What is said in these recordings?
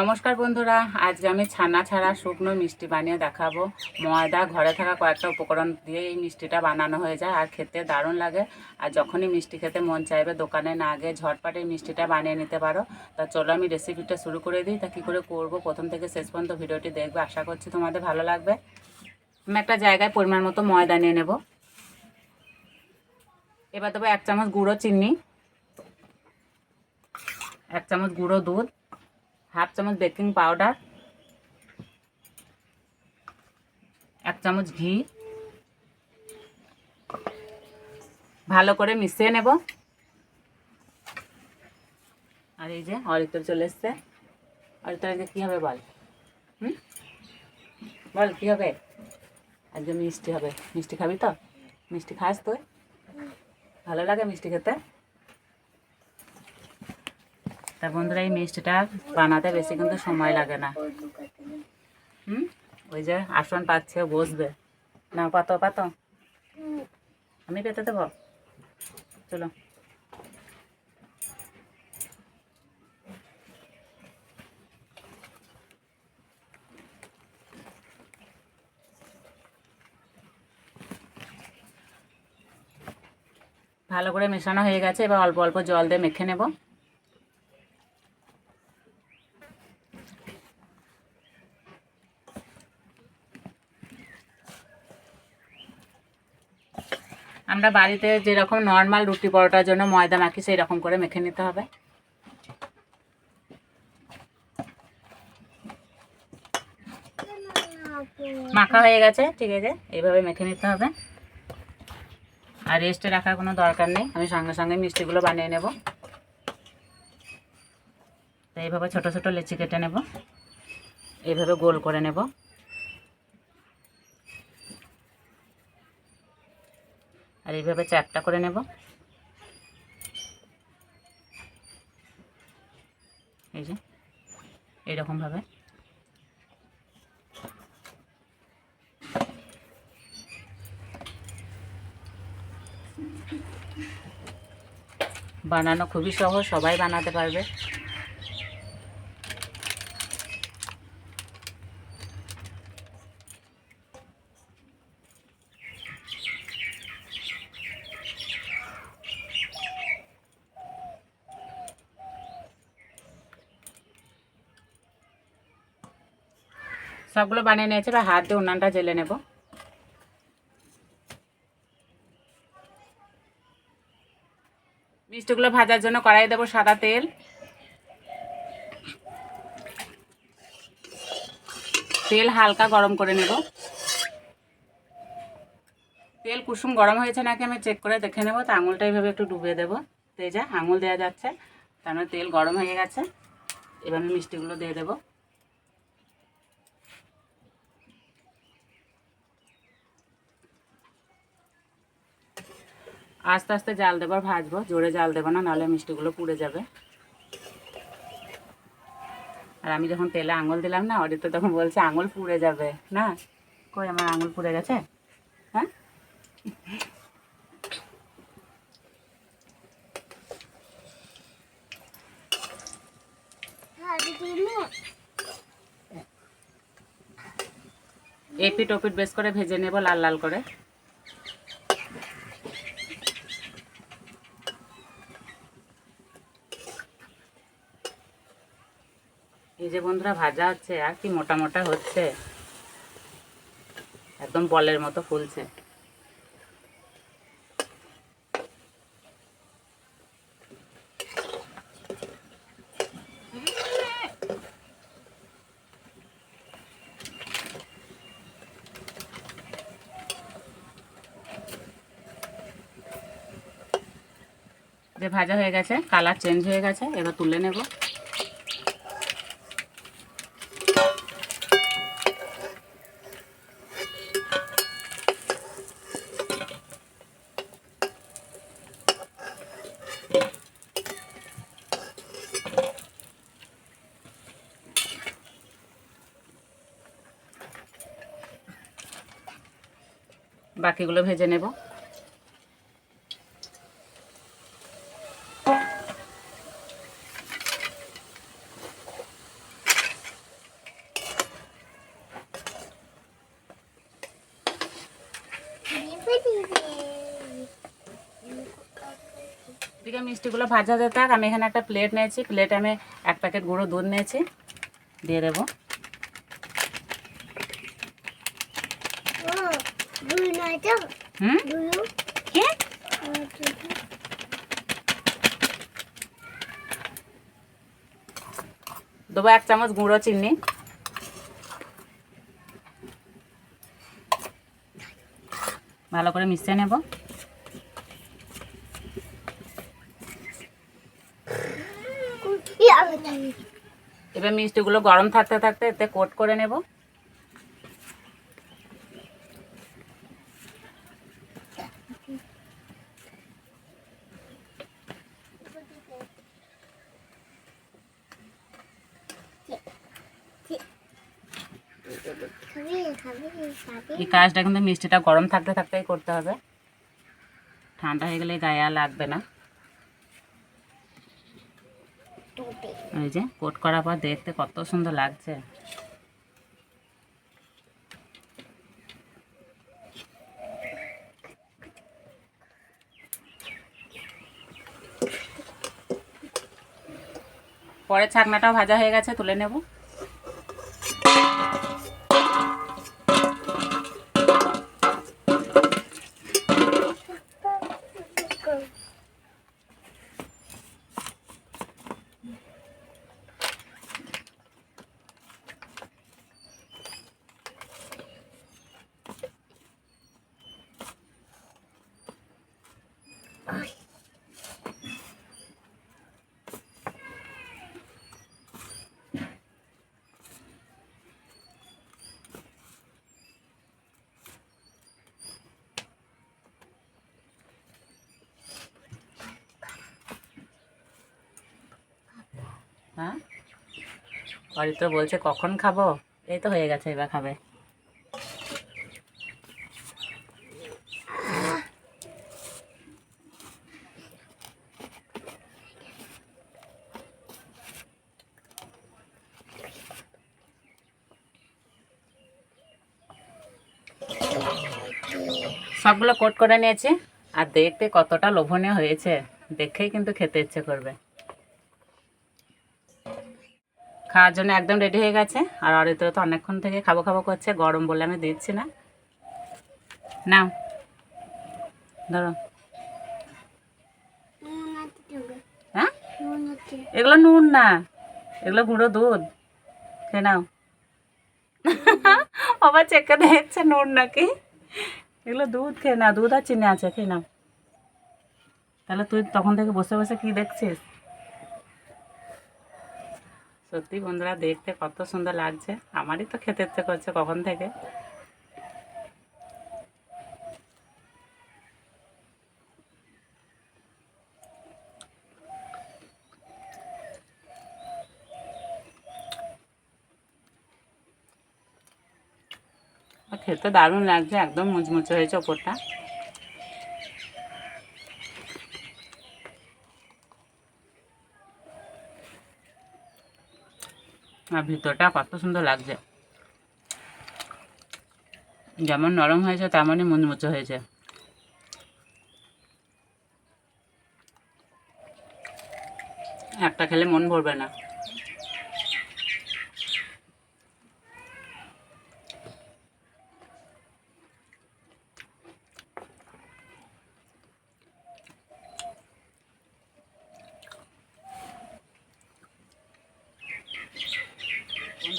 নমস্কার বন্ধুরা, আজকে আমি ছানা ছাড়া শুকনো মিষ্টি বানিয়ে দেখাবো। ময়দা, ঘরে থাকা কয়েকটা উপকরণ দিয়ে এই মিষ্টিটা বানানো হয়ে যায়, আর খেতে দারুণ লাগে। আর যখনই মিষ্টি খেতে মন চাইবে, দোকানে না গিয়ে ঝটপট এই মিষ্টিটা বানিয়ে নিতে পারো। তা চলো আমি রেসিপিটা শুরু করে দিই। তা কী করে করব? প্রথম থেকে শেষ পর্যন্ত ভিডিওটি দেখবে। আশা করছি তোমাদের ভালো লাগবে। আমি একটা জায়গায় পরিমাণ মতো ময়দা নিয়ে নেব। এবার দেবো এক চামচ গুঁড়ো চিনি, এক চামচ গুঁড়ো দুধ হাফ চামচ বেকিং পাউডার, এক চামচ ঘি। ভালো করে মিশিয়ে নেব। আর এই যে অরিতর চলে এসছে। অরিতর কী হবে বল? হুম? বল, কী হবে? আজকে মিষ্টি হবে। মিষ্টি খাবি তো? মিষ্টি খাস তুই? ভালো লাগে মিষ্টি খেতে? তা বন্ধুরা, এই মিষ্টিটা বানাতে বেশি কিন্তু সময় লাগে না। হুম? ওই যে আসন পাচ্ছে বসবে। না পাতো পাতো। আমি পেতে দেবো? চলো। ভালো করে মেশানো হয়ে গেছে, এবার অল্প অল্প জল দিয়ে মেখে নেব। আমরা বাড়িতে যেরকম নর্মাল রুটি পরোটার জন্য ময়দা মাখি সেই রকম করে মেখে নিতে হবে। মাখা হয়ে গেছে, ঠিক আছে? এইভাবে মেখে নিতে হবে। আর রেস্টে রাখার কোনো দরকার নেই। আমি সঙ্গে সঙ্গে মিষ্টিগুলো বানিয়ে নেব। এইভাবে ছোটো ছোটো লেচি কেটে নেব। এইভাবে গোল করে নেব। এইভাবে চারটা করে নেব। এই যে এইরকমভাবে বানানো খুবই সহজ সবাই বানাতে পারবে। সবগুলো বানিয়ে নিয়েছে বা হাত দিয়ে উনানটা জেলে নেব। মিষ্টিগুলো ভাজার জন্য কড়াই দেবো সাদা তেল। তেল হালকা গরম করে নেব। তেল কুসুম গরম হয়েছে নাকি আমি চেক করে দেখে নেব, তো আঙুলটা এইভাবে একটু ডুবিয়ে দেবো। তেজে আঙুল দেওয়া যাচ্ছে, তার মানে তেল গরম হয়ে গেছে। এবার আমি মিষ্টিগুলো দিয়ে দেবো। আস্তে আস্তে জাল দেবো ভাজবো, জোরে জাল দেবো না, নাহলে মিষ্টিগুলো পুড়ে যাবে। আর আমি যখন তেলে আঙুল দিলাম না অরিত তখন বলছে, আঙুল পুড়ে যাবে। না? কই, আমার আঙুল পুড়ে গেছে? হ্যাঁ? এপিট ওপিট বেশ করে ভেজে নেব, লাল লাল করে। এই যে বন্ধুরা ভাজা হচ্ছে, আর কি মোটা মোটা হচ্ছে। একদম বলের মতো ফুলছে। যে ভাজা হয়ে গেছে, কালার চেঞ্জ হয়ে গেছে, এবার তুলে নেব। বাকিগুলো ভেজে নেব। মিষ্টিগুলো ভাজা যেতে থাক, আমি এখানে একটা প্লেট নিয়েছি। প্লেটে আমি এক প্যাকেট গুঁড়ো দুধ নিয়েছি, দিয়ে দেবো। দুই নয় তো হুম? দুই কি? দেবো এক চামচ গুঁড়ো চিনি। ভালো করে মিশিয়ে নেব। এবার মিষ্টিগুলো গরম থাকতে থাকতে এতে কোট করে নেব খাবি খাবি খাবি এই কাজটা কিন্তু মিষ্টিটা গরম থাকতে থাকতেই করতে হবে। ঠান্ডা হয়ে গেলে গায়ে আর লাগবে না। এই যে কোট করার পর দেখতে কত সুন্দর লাগছে। পরে ছাকনাটাও ভাজা হয়ে গেছে তুলে নেব। হ্যাঁ তো বলছে কখন খাব? এই তো হয়ে গেছে এবার খাবে। সবগুলো কোট করে নিয়েছি। আর দেখতে কতটা লোভনীয় হয়েছে। দেখেই কিন্তু খেতে ইচ্ছে করবে। খাওয়ার জন্য একদম রেডি হয়ে গেছে। আর অরিত্র তো অনেকক্ষণ থেকে খাব খাব করছে। গরম বলে আমি দিচ্ছি না। নাও। ধরো। হ্যাঁ? এগুলো নুন না। এগুলো গুঁড়ো দুধ। খেয়ে নাও। আবার চেকে দেখছে নুন নাকি। এগুলো দুধ খেয়ে না দুধ আর চিনি আছে, খেয়ে না তাহলে তুই তখন থেকে বসে বসে কি দেখছিস? সত্যি বন্ধুরা, দেখতে কত সুন্দর লাগছে। আমারই তো খেতে ইচ্ছে করছে কখন থেকে। খেতে দারুণ লাগছে, একদম মুচমুচে হয়েছে ওপরটা। আর ভিতরটা কত সুন্দর লাগছে। যেমন নরম হয়েছে, তেমনই মুচমুচে হয়েছে। একটা খেলে মন ভরবে না।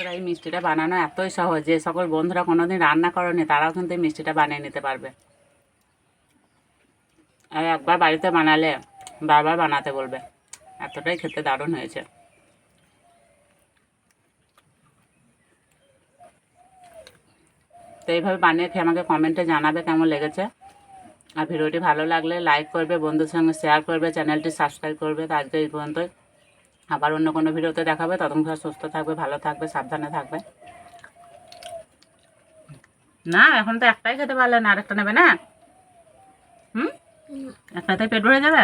বন্ধুরা এই মিষ্টিটা বানানো এতই সহজ যে সকল বন্ধুরা কোনোদিন রান্না করেনি, তারাও কিন্তু এই মিষ্টিটা বানিয়ে নিতে পারবে। আর একবার বাড়িতে বানালে বারবার বানাতে বলবে। এতটাই খেতে দারুণ হয়েছে। তো এইভাবে বানিয়ে খেয়ে আমাকে কমেন্টে জানাবে কেমন লেগেছে। আর ভিডিওটি ভালো লাগলে লাইক করবে বন্ধুর সঙ্গে শেয়ার করবে, চ্যানেলটি সাবস্ক্রাইব করবে। তো আজকে এই পর্যন্তই। আবার অন্য কোনো ভিডিওতে দেখাবে। ততক্ষণ সুস্থ থাকবে ভালো থাকবে সাবধানে থাকবে। না এখন তো একটাই খেতে পারলে না আরেকটা নেবে না? হুম? একটাতে পেট ভরে যাবে?